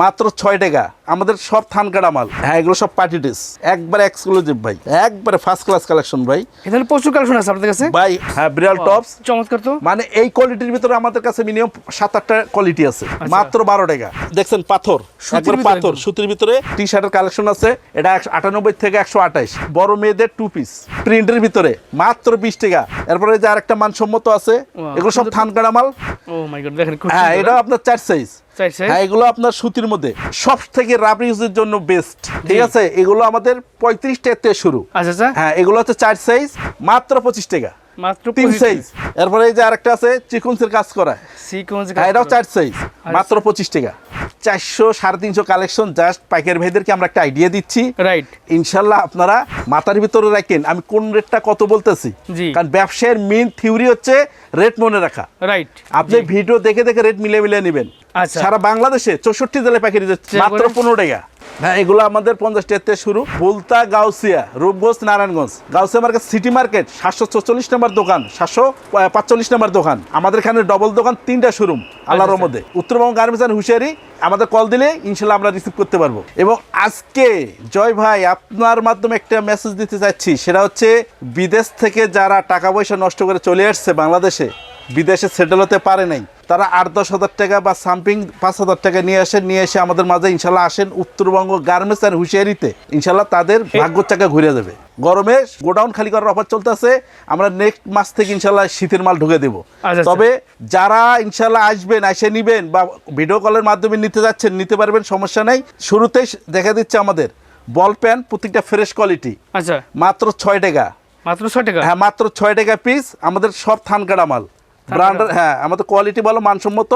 মাত্র ছয় টাকা। আমাদের সব থান কাটা মাল। হ্যাঁ এগুলো সব পার্টি ড্রেস। একবারে এক্সক্লুসিভ ভাই। একবারে ফার্স্ট ক্লাস কালেকশন ভাই। এখানে প্রচুর কালেকশন আছে আপনাদের কাছে? ভাই হ্যাঁ বিড়াল টপস চমৎকার তো। মানে এই কোয়ালিটির ভিতরে আমাদের কাছে মিনিমাম সাত আটটা কোয়ালিটি আছে। মাত্র বারো টাকা। দেখছেন পাথর। একবার পাথর। সুতির ভিতরে টি শার্টের কালেকশন আছে। এটা একশো আটানব্বই থেকে একশো আঠাইশ বড় মেয়েদের টু পিস প্রিন্টের ভিতরে মাত্র বিশ টাকা। এরপরে যে আরেকটা মানসম্মত আছে এগুলো সব থান কাটা মাল। ও মাই গড দেখেন হ্যাঁ। এটা আপনার চার সাইজ হ্যাঁ এগুলো আপনার সুতির মধ্যে। সব থেকে রাব ইউজের জন্য বেস্ট ঠিক আছে? এগুলো আমাদের পঁয়ত্রিশ টাকা থেকে শুরু। আচ্ছা আচ্ছা। হ্যাঁ এগুলো হচ্ছে চার সাইজ মাত্র পঁচিশ টাকা। মাত্র তিন সাইজ এরপরে এই যে আরেকটা আছে চিকুন্সের কাজ করা। হ্যাঁ এটাও চার সাইজ মাত্র পঁচিশ টাকা। চারশো সাড়ে তিনশো কালেকশন জাস্ট পাইকারি ভাইদেরকে আমরা একটা আইডিয়া দিচ্ছি। রাইট ইনশাল্লাহ আপনারা মাথার ভিতরে রাখেন আমি কোন রেটটা কত বলতেছি? কারণ ব্যবসায়ের মেন থিওরি হচ্ছে রেট মনে রাখা। রাইট আপনি ভিডিও দেখে দেখে রেট মিলে মিলে নেবেন। আচ্ছা। সারা বাংলাদেশে চৌষট্টি জেলায় পাখি দিচ্ছে মাত্র। পনেরো টাকা। হ্যাঁ এগুলো আমাদের পঞ্চাশ টাকা শুরু। Bulta Gausia Rupganj Narayanganj. Gausia market city market সাতশো চল্লিশ নম্বর দোকান সাতশো পাঁচচল্লিশ নম্বর দোকান। আমাদের এখানে ডবল দোকান তিনটা শোরুম আল্লাহর আচ্ছা। মধ্যে উত্তরবঙ্গ গার্মেন্টস অ্যান্ড হুশিয়ারি আমাদের কল দিলে ইনশাল্লাহ আমরা রিসিভ করতে পারব। এবং আজকে জয় ভাই আপনার মাধ্যমে একটা মেসেজ দিতে চাচ্ছি সেটা হচ্ছে বিদেশ থেকে যারা টাকা পয়সা নষ্ট করে চলে আসছে বাংলাদেশে বিদেশে সেটেল হতে পারে নাই। তারা আট দশ হাজার টাকা বা সামথিং পাঁচ হাজার টাকা নিয়ে আসেন নিয়ে এসে আমাদের মাঝে ইনশাল্লাহ আসেন উত্তরবঙ্গ গার্মেন্টস অ্যান্ড হুঁশিয়ারিতে। ইনশাল্লাহ তাদের ভাগ্যর চাকা ঘুরে যাবে। গরমে গোডাউন খালি করার অফার চলতেছে আমরা নেক্সট মাস থেকে ইনশাল্লাহ শীতের মাল ঢুকে দেবো। আচ্ছা। তবে যারা ইনশাল্লাহ আসবেন এসে নিবেন বা ভিডিও কলের মাধ্যমে নিতে যাচ্ছেন নিতে পারবেন সমস্যা নেই। শুরুতেই দেখা দিচ্ছে আমাদের বল প্যান প্রত্যেকটা ফ্রেশ কোয়ালিটি আচ্ছা। মাত্র ছয় টাকা। মাত্র ছয় টাকা? হ্যাঁ মাত্র ছয় টাকা পিস আমাদের সব থান কাটা মাল। ব্র্যান্ডের হ্যাঁ আমাদের কোয়ালিটি ভালো মানসম্মত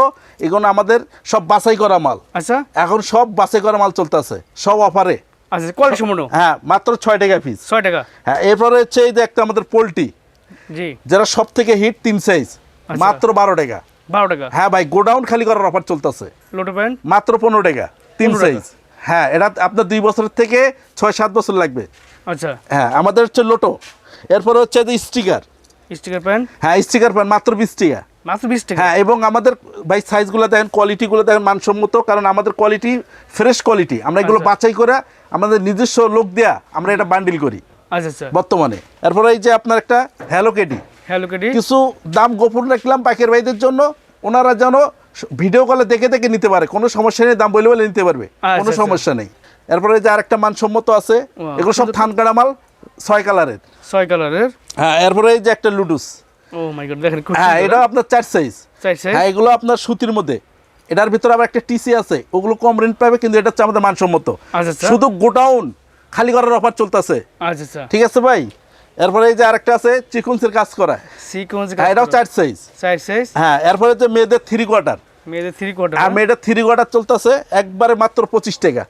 এগুলো আমাদের সব বাছাই করা মাল। আচ্ছা। এখন সব বাছাই করা মাল চলতেছে সব অফারে আচ্ছা কোয়ালিটি সম্পূর্ণ? হ্যাঁ মাত্র ছয় টাকা পিস ছয় টাকা? হ্যাঁ এরপরে হচ্ছে এই যে একটা আমাদের পোলট্রি। জি। যারা সব থেকে হিট তিন সাইজ আচ্ছা। মাত্র বারো টাকা। বারো টাকা? হ্যাঁ ভাই গোডাউন খালি করার অফার চলতেছে। লোটো প্যান্ট মাত্র পনেরো টাকা তিন সাইজ হ্যাঁ এটা আপনার দুই বছরের থেকে ছয় সাত বছর লাগবে। আচ্ছা। হ্যাঁ আমাদের হচ্ছে লোটো এরপরে হচ্ছে যে স্টিকার স্টিকার প্যান্ট হ্যাঁ স্টিকার পান মাত্র বিশ টাকা। মাত্র বিশ টাকা? হ্যাঁ এবং আমাদের ভাই সাইজগুলো দেখেন কোয়ালিটিগুলো দেখেন মানসম্মত কারণ আমাদের কোয়ালিটি ফ্রেশ কোয়ালিটি আমরা এগুলো আচ্ছা। বাছাই করে আমাদের নিজস্ব লোক দেয়া আমরা এটা বান্ডিল করি আচ্ছা আচ্ছা। বর্তমানে। এরপরে এই যে আপনার একটা হ্যালো কেডি হ্যালো কেডি কিছু দাম গোপন রাখলাম পাখির ভাইদের জন্য ওনারা যেন ভিডিও কলে দেখে দেখে নিতে পারে কোনো সমস্যা নেই দাম বলে বলে নিতে পারবে আচ্ছা, কোনো আচ্ছা। সমস্যা নেই। এরপরে যে আরেকটা মানসম্মত আছে এগুলো সব থান কাটা মাল ছয় কালারের। ছয় কালারের? হ্যাঁ এরপরে এই যে একটা লুডুস। ও মাই গড দেখেন খুব হ্যাঁ এটা আপনার চার সাইজ চার size? হ্যাঁ এগুলো আপনার সুতির মধ্যে। এটার ভিতরে আবার একটা টিসি আছে ওগুলো কম রেন্ট পাবে কিন্তু এটা হচ্ছে আমাদের মানসম্মত। আচ্ছা আচ্ছা। শুধু গোডাউন খালি করার অফার চলতেছে। আচ্ছা আচ্ছা। ঠিক আছে ভাই? এরপরে এই যে আরেকটা আছে চিকুন্সের কাজ করা। সিকোয়েন্স হ্যাঁ এটাও চার সাইজ চার সাইজ হ্যাঁ এরপরে হচ্ছে মেয়েদের থ্রি কোয়ার্টার মেয়েদের থ্রি কোয়ার্টার আর মেয়েদের থ্রি কোয়ার্টার চলতেছে একবারে মাত্র পঁচিশ টাকা।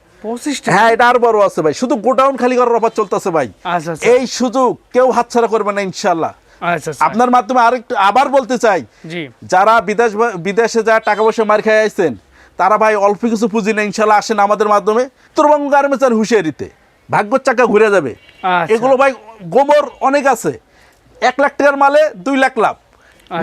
হ্যাঁ এটা আর বড় আছে ভাই। শুধু গোডাউন খালি করার অফার চলতেছে ভাই। আচ্ছা আচ্ছা। এই সুযোগ কেউ হাতছাড়া করবে না ইনশাল্লাহ আচ্ছা আপনার মাধ্যমে আরেকটু আবার বলতে চাই যারা বিদেশ বিদেশে যা টাকা পয়সা মার খেয়ে আসছেন তারা ভাই অল্প কিছু পুঁজি না ইনশাল্লাহ আসেন আমাদের মাধ্যমে। উত্তরবঙ্গ গার্মেন্টস আর হুঁশিয়ারিতে। ভাগ্যর চাকা ঘুরে যাবে। এগুলো ভাই গোবর অনেক আছে। এক লাখ টাকার মালে দুই লাখ লাভ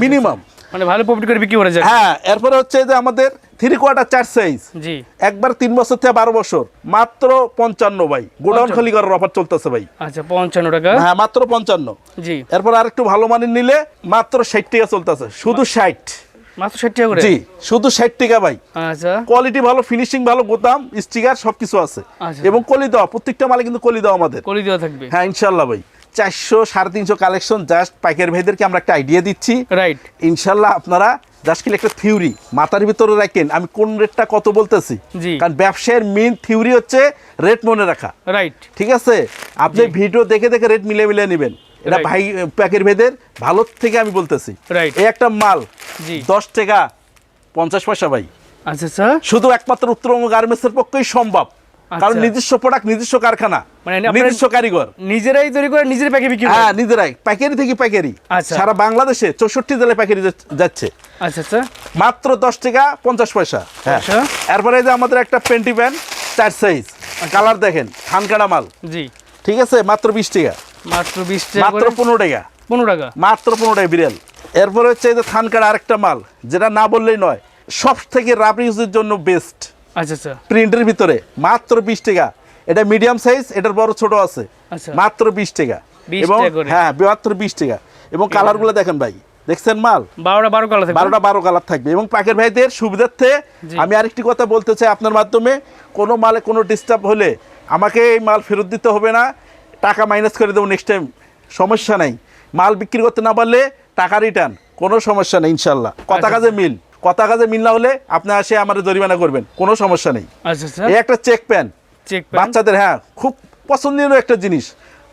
মিনিমাম। মানে ভালো প্রফিট করে বিক্রি করে যায়। হ্যাঁ এরপরে হচ্ছে যে আমাদের থ্রি কোয়ার্টার চার সাইজ জি। একবার তিন বছর থেকে বারো বছর। মাত্র পঞ্চান্ন ভাই। গোডাউন খালি করার অফার চলতেছে ভাই। আচ্ছা পঞ্চান্ন টাকা? হ্যাঁ মাত্র পঞ্চান্ন। জি। এরপর আর একটু ভালো মানের নিলে মাত্র ষাট টাকা চলতেছে। শুধু ষাট। মাত্র ষাট টাকা করে? জি শুধু ষাট টাকা ভাই। আচ্ছা। কোয়ালিটি ভালো ফিনিশিং ভালো গোদাম স্টিকার সবকিছু আছে। আচ্ছা। এবং কলি দেওয়া প্রত্যেকটা মালে কিন্তু কলি দেওয়া আমাদের। কলি দেওয়া থাকবে? হ্যাঁ ইনশাল্লাহ ভাই। চারশো সাড়ে তিনশো কালেকশন জাস্ট পাইকারি ভাইদেরকে আমরা একটা আইডিয়া দিচ্ছি। রাইট ইনশাল্লাহ আপনারা জাস্ট কিলে একটা থিওরি মাথার ভিতরে রাখেন আমি কোন রেটটা কত বলতেছি। কারণ ব্যবসায়ের মেন থিওরি হচ্ছে রেট মনে রাখা। রাইট ঠিক আছে? আপনি ভিডিও দেখে দেখে রেট মিলে মিলে নেবেন। এটা ভাই প্যাকের ভেদের ভালো থেকে আমি বলতেছি. এই একটা মাল দশ টাকা পঞ্চাশ পয়সা ভাই। আচ্ছা আচ্ছা। শুধু একমাত্র উত্তরবঙ্গ গার্মেন্টসের পক্ষেই সম্ভব। কারণ আচ্ছা। নিজস্ব প্রোডাক্ট নিজস্ব কারখানা মানে নিজস্ব কারিগর। নিজেরাই তৈরি করে নিজের প্যাকে বিক্রি হ্যাঁ নিজেরাই। পাইকারি থেকে পাইকারি আচ্ছা। সারা বাংলাদেশে চৌষট্টি জেলায় পাইকারি যাচ্ছে। আচ্ছা আচ্ছা। মাত্র দশ টাকা পঞ্চাশ পয়সা। হ্যাঁ। আচ্ছা। এরপরে যে আমাদের একটা পেন্টি প্যান্ট চার সাইজ কালার দেখেন থানকাটা মাল। জি। ঠিক আছে? মাত্র বিশ টাকা। মাত্র বিশ টাকা মাত্র পনেরো টাকা। পনেরো টাকা? মাত্র পনেরো টাকা বিরিয়াল এরপরে হচ্ছে এই যে থানকাটা আরেকটা মাল যেটা না বললেই নয় সব থেকে রাব ইউজের জন্য বেস্ট আচ্ছা আচ্ছা। প্রিন্টের ভিতরে মাত্র বিশ টাকা। এটা মিডিয়াম সাইজ এটার বড় ছোট আছে। আচ্ছা। মাত্র বিশ টাকা। এবং হ্যাঁ মাত্র বিশ টাকা। এবং কালারগুলো দেখেন ভাই। দেখছেন মাল? বারোটা বারো কালার থাকবে। বারোটা বারো কালার থাকবে। এবং পাকের ভাইদের সুবিধার্থে আমি আরেকটি কথা বলতে চাই আপনার মাধ্যমে। কোনো মালে কোনো ডিস্টার্ব হলে আমাকে এই মাল ফেরত দিতে হবে না। টাকা মাইনাস করে দেবো নেক্সট টাইম সমস্যা নেই। মাল বিক্রি করতে না পারলে টাকা রিটার্ন কোনো সমস্যা নেই ইনশাল্লাহ। কথা। কাজে মিল। কথা কাজে মিল না হলে আপনি আসে আমার জরিমানা করবেন। কোনো সমস্যা নেই। আচ্ছা এই একটা চেক প্যান। চেক বাচ্চাদের হ্যাঁ খুব পছন্দনীয় একটা জিনিস।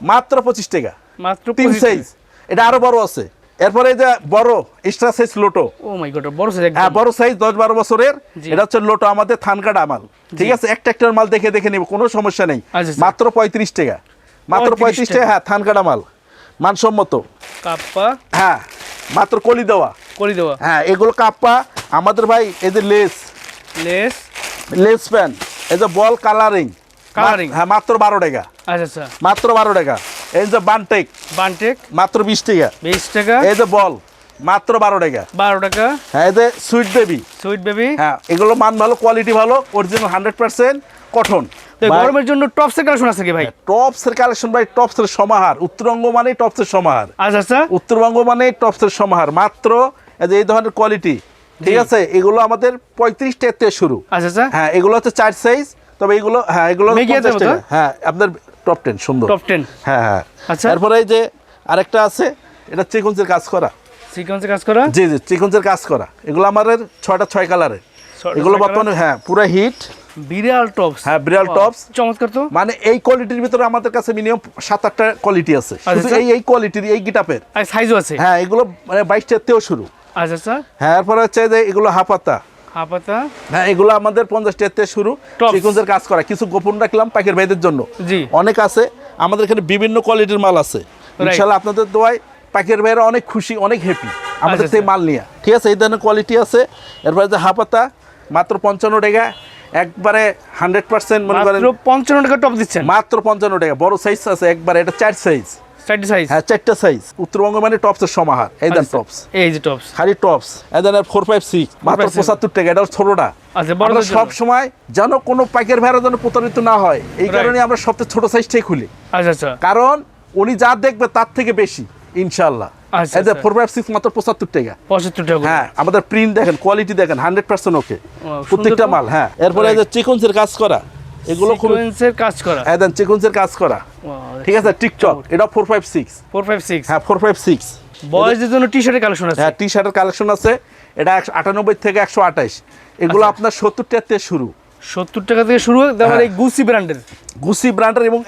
মাত্র পঁচিশ টাকা। মাত্র তিন সাইজ এটা আরও বড় আছে। এরপরে যে বড় extra size Lotto oh my god বড় সাইজ হ্যাঁ বড় সাইজ দশ বারো বছরের। এটা হচ্ছে লোটো আমাদের থানকাটা মাল ঠিক আছে একটা একটা মাল দেখে দেখে নেব কোনো সমস্যা নেই। আচ্ছা। মাত্র পঁয়ত্রিশ টাকা। মাত্র 35 পঁয়ত্রিশ টাকা টাকা। হ্যাঁ থানকাটা মাল মানসম্মত। কাপ্পা। হ্যাঁ মাত্র কলি দেওয়া। কলি দেওয়া। হ্যাঁ এগুলো কাপ্পা। আমাদের ভাই এই যে লেস। লেস? লেস প্যান এই যে বল কালারিং। কালারিং। হ্যাঁ মাত্র বারো টাকা। আচ্ছা আচ্ছা। মাত্র বারো টাকা। এই যে বানটেক। বানটেক? মাত্র বিশ টাকা। বিশ টাকা। এই যে বল। মাত্র বারো টাকা। বারো টাকা। হ্যাঁ এই যে সুইট বেবি। Sweet baby? হ্যাঁ এগুলো মান ভালো কোয়ালিটি ভালো অরিজিনাল হান্ড্রেড পার্সেন্ট কঠন গরমের জন্য টপসের কালেকশন আছে কি ভাই? টপসের কালেকশন ভাই টপসের সমাহার। উত্তরবঙ্গ মানে টপসের সমাহার। আচ্ছা আচ্ছা। উত্তরবঙ্গ মানে টপসের সমাহার। মাত্র এই যে এই ধরনের কোয়ালিটি ঠিক আছে? এগুলো আমাদের পঁয়ত্রিশ টাকা থেকে শুরু। আচ্ছা আচ্ছা। হ্যাঁ এগুলো হচ্ছে চার সাইজ তবে এগুলো হ্যাঁ এগুলো মেগিয়াতে 50 মতো? টাকা। হ্যাঁ আপনার টপ টেন সুন্দর। টপ টেন হ্যাঁ হ্যাঁ। আচ্ছা। তারপরে এই যে আরেকটা আছে এটা চিকুন্সের কাজ করা। সিকোয়েন্সে কাজ করা? জি জি চিকুন্সের কাজ করা। এগুলো আমাদের ছয়টা ছয় কালারের এগুলো বর্তমানে হ্যাঁ পুরো হিট টপস হ্যাঁ, বিরাল tops। চমৎকার তো। মানে এই কোয়ালিটির ভিতরে আমাদের কাছে মিনিমাম সাত আটটা কোয়ালিটি আছে। শুধু আচ্ছা। এই এই কোয়ালিটির এই গিটাপের সাইজও আছে? হ্যাঁ এগুলো মানে বাইশ শুরু। আচ্ছা আচ্ছা। হ্যাঁ এরপরে হচ্ছে যে এগুলো হাপাতা। হ্যাঁ এগুলো আমাদের পঞ্চাশ শুরু। কাজ করা। কিছু গোপন রাখলাম ভাইদের জন্য। জি। অনেক আছে। আমাদের এখানে বিভিন্ন কোয়ালিটির মাল আছে। ইনশাল্লাহ আপনাদের দোয়ায় পাখির ভাইয়েরা অনেক খুশি অনেক হ্যাপি আমাদের আচ্ছা, থেকে মাল নিয়ে। ঠিক আছে এই ধরনের কোয়ালিটি আছে। এরপরে যে মাত্র পঞ্চান্ন টাকা। একবারে হান্ড্রেড পার্সেন্ট মনে করেন পঞ্চান্ন টাকা টপ দিচ্ছেন। মাত্র পঞ্চান্ন টাকা। বড় সাইজ আছে একবারে এটা চার সাইজ চারটি সাইজ হ্যাঁ চারটা সাইজ উত্তরবঙ্গ মানে টপসের সমাহার। এই দেন। টপস এই যে টপস খালি টপস এই দেন ফোর ফাইভ সিক্স মাত্র পঁচাত্তর টাকা এটা ছোটটা। আমরা সব সময় যেন কোনো পাইকার ভাইরা যেন প্রতারিত না হয় এই কারণে আমরা সবচেয়ে ছোট সাইজটাই খুলি। আচ্ছা আচ্ছা। কারণ উনি যা দেখবে তার থেকে বেশি ইনশাল্লাহ আচ্ছা। ফোর ফাইভ সিক্স মাত্র পঁচাত্তর টাকা। পঁচাত্তর টাকা হ্যাঁ আমাদের প্রিন্ট দেখেন কোয়ালিটি দেখেন হান্ড্রেড পার্সেন্ট ওকে প্রত্যেকটা মাল হ্যাঁ। এরপরে যে চিকনসের কাজ করা এগুলো খুব কাজ করা। হ্যাঁ দেন চিকনসের কাজ করা। ঠিক আছে? টিকটক এটা four five six four five six হ্যাঁ ফোর ফাইভ সিক্স বয়েজদের জন্য টি শার্টের কালেকশন আছে। হ্যাঁ টি শার্টের কালেকশন আছে। এটা একশো আটানব্বই থেকে একশো আঠাইশ এগুলো আচ্ছা। আপনার সত্তর টাকা থেকে শুরু। সত্তর টাকা থেকে শুরু হয় তারপর। এই গুসি ব্র্যান্ডের গুসি ব্র্যান্ডের এবং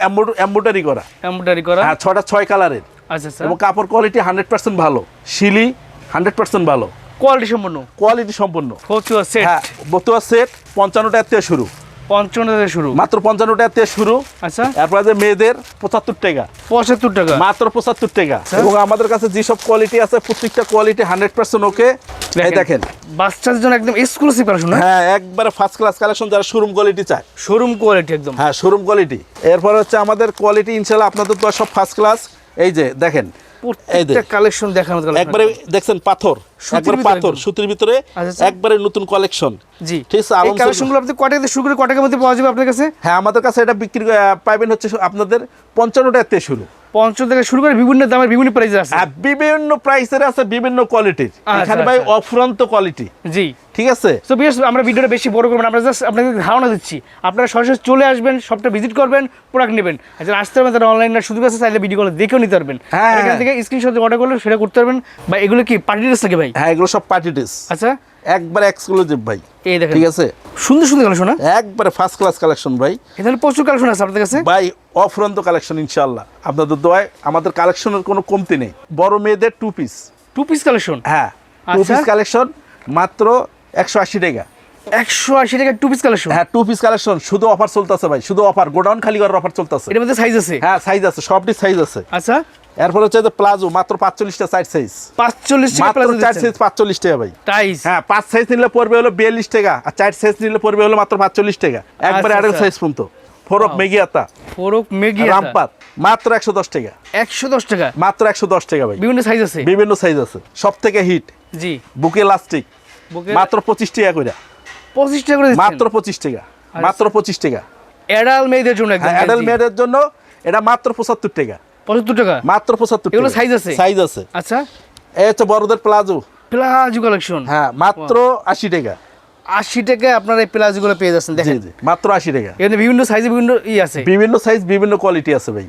এম্বোটারি করা। এমব্রয়ডারি করা। হ্যাঁ ছটা ছয় কালারের আচ্ছা আচ্ছা। এবং কাপড় কোয়ালিটি হান্ড্রেড পার্সেন্ট ভালো। শিলি হান্ড্রেড পার্সেন্ট ভালো। কোয়ালিটি সম্পন্ন। কোয়ালিটি সম্পূর্ণ ফতুয়া সেট হ্যাঁ বতুয়া সেট পঞ্চান্ন টাকা থেকে শুরু। পঞ্চান্ন থেকে শুরু। মাত্র পঞ্চান্ন টাকা থেকে শুরু। আচ্ছা। এরপরে যে মেয়েদের পঁচাত্তর টাকা। পঁচাত্তর টাকা। মাত্র পঁচাত্তর টাকা। এবং আমাদের কাছে যেসব কোয়ালিটি আছে প্রত্যেকটা কোয়ালিটি হান্ড্রেড পার্সেন্ট ওকে দেখেন বাচ্চাদের জন্য একদম এক্সক্লুসিভ কালেকশন হ্যাঁ একবারে ফার্স্ট ক্লাস কালেকশন যারা শোরুম কোয়ালিটি চায়। শোরুম কোয়ালিটি একদম। হ্যাঁ শোরুম কোয়ালিটি এরপর হচ্ছে আমাদের কোয়ালিটি ইনশাল্লাহ আপনাদের তো সব ফার্স্ট ক্লাস এই যে দেখেন। এই যে। Collection collection। একবারে দেখছেন পাথর। একবারে ভিতরে পাথর সুতির ভিতরে আচ্ছা, আচ্ছা। একবারে নতুন কালেকশন জি। ঠিক আছে, আলম কালেকশনগুলো আপনি কয় টাকা শুরু করে কয় টাকার মধ্যে পাওয়া যাবে আপনার কাছে? হ্যাঁ আমাদের কাছে এটা বিক্রি হচ্ছে আপনাদের পঞ্চান্ন টাকা থেকে শুরু। পঞ্চাশ থেকে শুরু করে বিভিন্ন দামের বিভিন্ন প্রাইস আছে। বিভিন্ন প্রাইসের আছে বিভিন্ন কোয়ালিটির এখানে ভাই। অফুরন্ত কোয়ালিটি জি। ঠিক আছে? তো বিশেষ আমরা ভিডিওটা বেশি বড় করবেন আমরা জাস্ট আপনাদের ধারণা দিচ্ছি। আপনারা সরাসরি চলে আসবেন সবটা ভিজিট করবেন প্রোডাক্ট নেবেন। আর যারা আসতে পারবেন তারা অনলাইন সুযোগ আছে চাইলে ভিডিও কলে দেখেও নিতে পারবেন। হ্যাঁ, এখান হ্যাঁ। থেকে স্ক্রিনশট অর্ডার করলে সেটা করতে পারবেন। বা এগুলো কি পার্টি ড্রেস থাকে ভাই? হ্যাঁ এগুলো সব পার্টি ড্রেস। আচ্ছা। একবার এক্সক্লুসিভ ভাই। এই দেখেন। ঠিক আছে? সুন্দর সুন্দর কালেকশন না একবারে ফার্স্ট ক্লাস কালেকশন ভাই। এখানে প্রচুর কালেকশন আছে আপনাদের কাছে? ভাই অফুরন্ত কালেকশন ইনশাআল্লাহ। আপনাদের দোয়ায় আমাদের কালেকশনের কোনো কমতি নেই। বড় মেয়েদের two piece two piece collection হ্যাঁ টু। পিস কালেকশন মাত্র একশো আশি টাকা। একশো আশি টাকা টু পিস কালেকশন হ্যাঁ টু পিস কালেকশন শুধু অফার চলতেছে ভাই শুধু অফার গোডাউন খালি করার অফার চলতেছে। এটার মধ্যে সাইজ আছে? হ্যাঁ সাইজ আছে সবটি সাইজ আছে। আচ্ছা। এরপর হচ্ছে যে প্লাজো মাত্র পাঁচচল্লিশটা সাইজ সাইজ পাঁচচল্লিশ মাত্র চার সাইজ পাঁচচল্লিশ টাকা ভাই। টাইস হ্যাঁ পাঁচ সাইজ নিলে পড়বে হলো বিয়াল্লিশ টাকা আর চার সাইজ নিলে পড়বে হলো মাত্র পাঁচচল্লিশ টাকা। একবারে আড়াই। সাইজ পর্যন্ত। ফোরক মেগিয়াতা ফোরক মেগি রামপাত মাত্র একশো দশ টাকা। একশো দশ টাকা? মাত্র একশো দশ টাকা ভাই। বিভিন্ন সাইজ আছে? বিভিন্ন সাইজ আছে। সব থেকে হিট জি। বুকে লাস্টিক বুকে মাত্র পঁচিশ টাকা করে। পঁচিশ টাকা করে মাত্র পঁচিশ টাকা মাত্র পঁচিশ টাকা। অ্যাডাল মেয়েদের জন্য একদম হ্যাঁ মেয়েদের জন্য এটা মাত্র পঁচাত্তর টাকা। পঁচাত্তর টাকা? মাত্র পঁচাত্তর এগুলো size আছে? সাইজ আছে। আচ্ছা। এই হচ্ছে বড়দের প্লাজো। প্লাজো কালেকশন হ্যাঁ মাত্র আশি টাকা। আশি টাকা আপনারা এই প্লাজোগুলো পেয়ে যাচ্ছেন দেখেন। মাত্র আশি টাকা। এখানে বিভিন্ন সাইজে বিভিন্ন ই আছে। বিভিন্ন সাইজ বিভিন্ন কোয়ালিটি আছে ভাই।